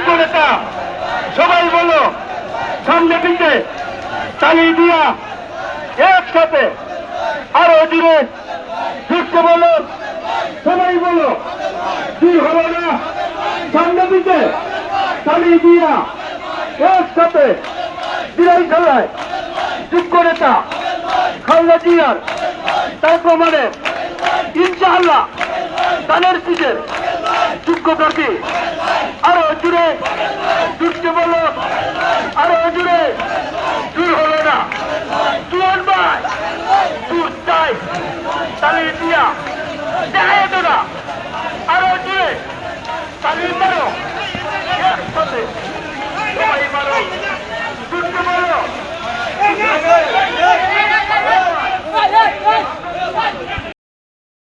যোগ্য নেতা, সবাই বলো, সামনে পিঠে তালিয়ে দিয়া একসাথে আরও জুড়ে ঢুকতে বলো, সবাই বলো কি হবে না। সামনে পিঠে তালিয়ে দিয়া একসাথে বিরাই খেলায় যুক্ত নেতা, খালদা জিয়ার, তার প্রমাণে ইনশাআল্লাহ তাদের পিঠের যোগ্য প্রার্থী Bye.